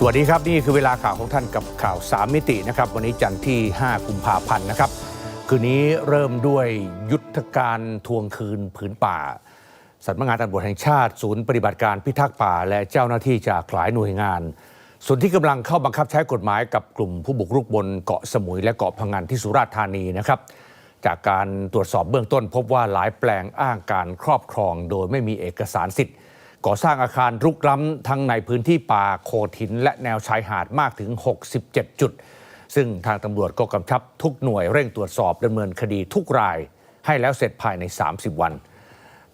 สวัสดีครับ นี่คือเวลาข่าวของท่านกับข่าว 3 มิตินะครับ วันนี้จันทร์ที่ 5 กุมภาพันธ์นะครับ คืนนี้เริ่มด้วยยุทธการทวงคืนผืนป่าสำนักงานตำรวจแห่งชาติ ศูนย์ปฏิบัติการพิทักษ์ป่า และเจ้าหน้าที่จากหลายหน่วยงาน ส่วนที่กำลังเข้าบังคับใช้กฎหมายกับกลุ่มผู้บุกรุกบนเกาะสมุยและเกาะพังงานที่สุราษฎร์ธานีนะครับจากการตรวจสอบเบื้องต้น พบว่าหลายแปลงอ้างการครอบครอง โดยไม่มีเอกสารสิทธิ์ ก่อสร้างอาคารรุกล้ำทั้งในพื้นที่ป่าโขดหิน และแนวชายหาดมากถึง 67 จุด ซึ่งทางตำรวจก็กำชับทุกหน่วยเร่งตรวจสอบดำเนินคดีทุกราย ให้แล้วเสร็จภายใน 30 วัน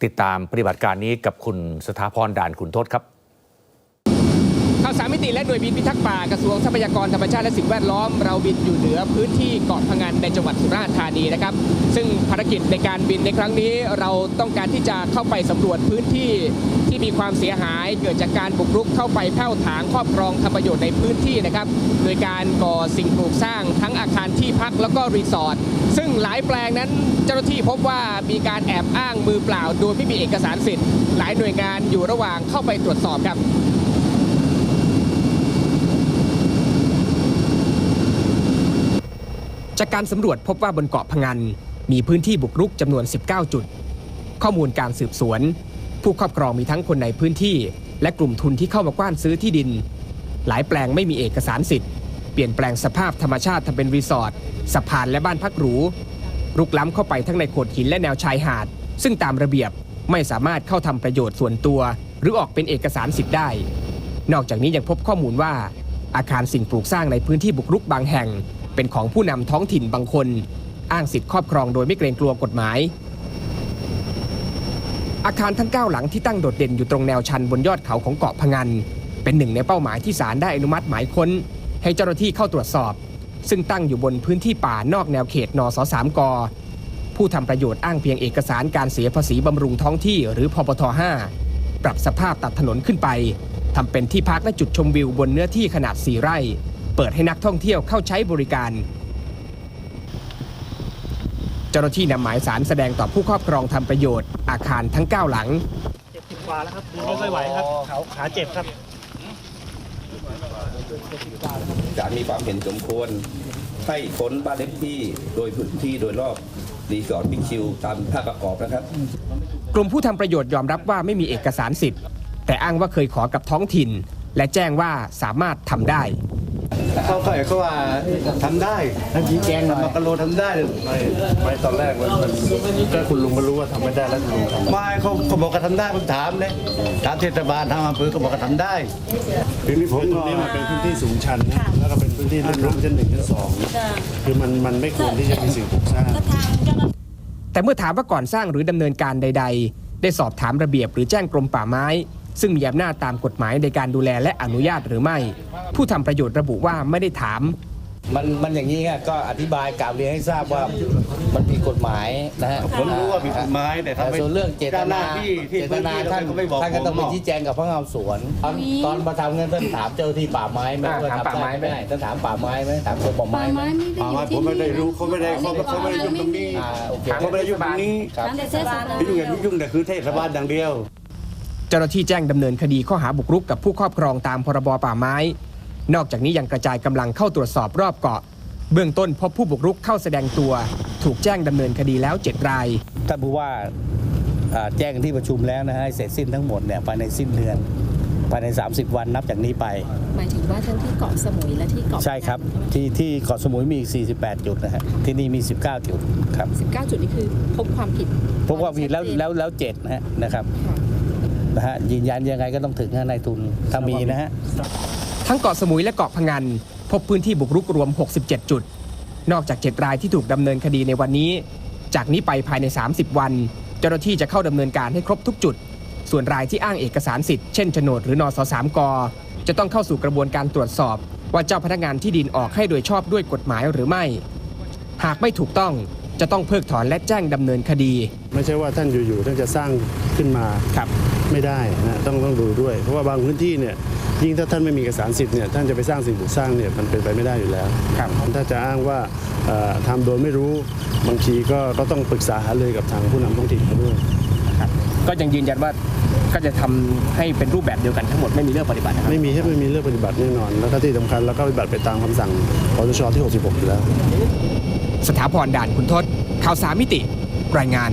ติดตามปฏิบัติการนี้กับคุณสถาพรด่านขุนทศครับ ข่าวสามมิติและหน่วยบินพิทักษ์ป่ากระทรวงทรัพยากรธรรมชาติและสิ่งแวดล้อมเราบินอยู่เหนือพื้นที่เกาะพะงันในจังหวัดสุราษฎร์ธานีนะครับ ซึ่งภารกิจในการบินในครั้งนี้เราต้องการที่จะเข้าไปสำรวจพื้นที่ที่มีความเสียหายเกิดจากการบุกรุกเข้าไปแผ่วถางครอบครองทำประโยชน์ในพื้นที่นะครับ โดยการก่อสิ่งปลูกสร้างทั้งอาคารที่พักแล้วก็รีสอร์ทซึ่งหลายแปลงนั้นเจ้าหน้าที่พบว่ามีการแอบอ้างมือเปล่า โดยไม่มีเอกสารสิทธิ์ หลายหน่วยงานอยู่ระหว่างเข้าไปตรวจสอบครับ จากการสำรวจพบว่าบนเกาะพะงัน มีพื้นที่บุกรุกจำนวน 19 จุด ข้อมูลการสืบสวน ผู้ครอบครองมีทั้งคนในพื้นที่ และกลุ่มทุนที่เข้ามากว้านซื้อที่ดิน หลายแปลงไม่มีเอกสารสิทธิ์ เปลี่ยนแปลงสภาพธรรมชาติทำเป็นรีสอร์ทสะพานและบ้านพักหรูรุกล้ำเข้าไปทั้งในโขดหินและแนวชายหาด ซึ่งตามระเบียบไม่สามารถเข้าทำประโยชน์ส่วนตัว หรือออกเป็นเอกสารสิทธิ์ได้ นอกจากนี้ยังพบข้อมูลว่า อาคารสิ่งปลูกสร้างในพื้นที่บุกรุกบางแห่ง เป็นของผู้นำท้องถิ่นบางคน อ้างสิทธิครอบครองโดยไม่เกรงกลัวกฎหมาย อาคารทั้ง 9 หลังที่ตั้งโดดเด่นอยู่ตรงแนวชันบนยอดเขาของเกาะพะงัน เป็นหนึ่งในเป้าหมายที่ศาลได้อนุมัติหมายค้น ให้เจ้าหน้าที่เข้าตรวจสอบ ซึ่งตั้งอยู่บนพื้นที่ป่านอกแนวเขตนสสามกผู้ทำประโยชน์อ้างเพียงเอกสารการเสียภาษีบำรุงท้องที่หรือพปท5ปรับสภาพตัดถนนขึ้นไปทำเป็นที่พักและจุดชมวิวบนเนื้อที่ขนาด 4 ไร่ เปิดให้นักท่องเที่ยวเข้าใช้บริการ เจ้าหน้าที่นำหมายสารแสดงต่อผู้ครอบครองทำประโยชน์ อาคารทั้ง 9 หลัง เจ็บสิบกว่าแล้วครับไม่ค่อยไหวครับขาขาเจ็บครับศาลมีความเห็นสมควร ให้ค้นบ้านเล็กที่โดยพื้นที่โดยรอบรีสอร์ทบิ๊กชิลตามภาพประกอบนะครับ กลุ่มผู้ทำประโยชน์ยอมรับว่าไม่มีเอกสารสิทธิ์ แต่อ้างว่าเคยขอกับท้องถิ่น และแจ้งว่าสามารถทำได้ เขาเขาเขาว่าทำได้ท่านชี้แจงมากะโลทำได้ไม่ไม่ตอนแรกมันมันก็คุณลุงก็รู้ว่าทำไม่ได้แล้วคุณลุงทำไมไม่เขาเขาบอกก็ทำได้ผมถามเลยถามเทศบาลทางอำเภอก็บอกก็ทำได้คือนี่ผมตรงนี้มันเป็นพื้นที่สูงชันนะแล้วก็เป็นพื้นที่ลุ่มลุ่มชั้นหนึ่งชั้นสองคือมันมันไม่ควรที่จะมีสิ่งปลูกสร้างแต่เมื่อถามว่าก่อนสร้างหรือดำเนินการใด ๆ ได้สอบถามระเบียบหรือแจ้งกรมป่าไม้ ซึ่งมีอำนาจตามกฎหมายในการดูแลและอนุญาตหรือไม่ ผู้ทำประโยชน์ระบุว่าไม่ได้ถาม มันมันอย่างนี้ไงก็อธิบายกล่าวเรียนให้ทราบว่ามันผิดกฎหมายนะฮะผมรู้ว่าผิดกฎหมายแต่แต่ทำไมส่วนเรื่องเจตนาที่ที่เจตพื้นนาที่ท่านก็ไม่บอกท่านก็ต้องผไปมชี้แจงกับพนักงานสวน ตอนตอนมาทำเงินท่านถามเจ้าที่ป่าไม้ไหมอ่าว่าถามทำป่าไม้ไหมด้ท่านถามป่าไม้ไหมถามกรมป่าไม้ป่าไหมไม้ไม่ได้ป่าไม้ผมไม่ได้รู้เขาไม่ได้เขาเขาไม่ได้ยุ่งตรงนี้อ่าโอเคเขาไม่ได้ยุ่งตรงนี้ครับทำแต่เทศบาลยุ่งอย่างยุ่งแต่คือเทศบาลอย่างเดียวเจ้าหน้าที่แจ้งดำเนินคดีข้อหาบุกรุกกับผู้ครอบครองตามพรบป่าไม้ นอกจากนี้ยังกระจายกำลังเข้าตรวจสอบรอบเกาะ เบื้องต้นพบผู้บุกรุกเข้าแสดงตัว ถูกแจ้งดำเนินคดีแล้ว 7 ราย ท่านผู้ว่าอ่าแจ้งที่ประชุมแล้วนะฮะให้เสร็จสิ้นทั้งหมดเนี่ยภายในสิ้นเดือนภายใน 30 วันนับจากนี้ไป หมายถึงว่าทั้งที่เกาะสมุยและที่เกาะใช่ครับ ที่ที่เกาะสมุยมีอีก48 จุดนะฮะที่นี่มี 19 จุดครับ19 จุดนี่คือพบความผิดพบว่ามีแล้วแล้วแล้วเจ็ดนะฮะนะครับ ค่ะ นะฮะยืนยันยังไงก็ต้องถึงนายทุนถ้ามีนะฮะทั้งเกาะสมุยและเกาะพะงัน พบพื้นที่บุกรุกรวม 67 จุด นอกจาก 7 รายที่ถูกดำเนินคดีในวันนี้ จากนี้ไปภายใน 30 วัน เจ้าหน้าที่จะเข้าดำเนินการให้ครบทุกจุด ส่วนรายที่อ้างเอกสารสิทธิ์เช่นโฉนดหรือนอสสามกจะต้องเข้าสู่กระบวนการตรวจสอบ ว่าเจ้าพนักงานที่ดินออกให้โดยชอบด้วยกฎหมายหรือไม่ หากไม่ถูกต้อง จะต้องเพิกถอนและแจ้งดำเนินคดี ไม่ใช่ว่าท่านอยู่ๆท่านจะสร้างขึ้นมาครับไม่ได้นะต้องต้องดูด้วย เพราะว่าบางพื้นที่เนี่ยยิ่งถ้าท่านไม่มีเอกสารสิทธิ์เนี่ยท่านจะไปสร้างสิ่งปลูกสร้างเนี่ยมันเป็นไปไม่ได้อยู่แล้วครับถ้าจะอ้างว่าเอ่อทำโดยไม่รู้บางทีก็ก็ต้องปรึกษาหารือกับทางผู้นำท้องถิ่นเขาด้วยครับ ก็ยังยืนยันว่าก็จะทำให้เป็นรูปแบบเดียวกันทั้งหมดไม่มีเรื่องปฏิบัตินะครับไม่มีไม่มีเรื่องปฏิบัติแน่นอน แล้วก็ที่สำคัญแล้วก็ปฏิบัติไปตามคำสั่งคอสชที่ 66อยู่แล้ว สถาพรด่านคุณทศข่าวสามมิติ รายงาน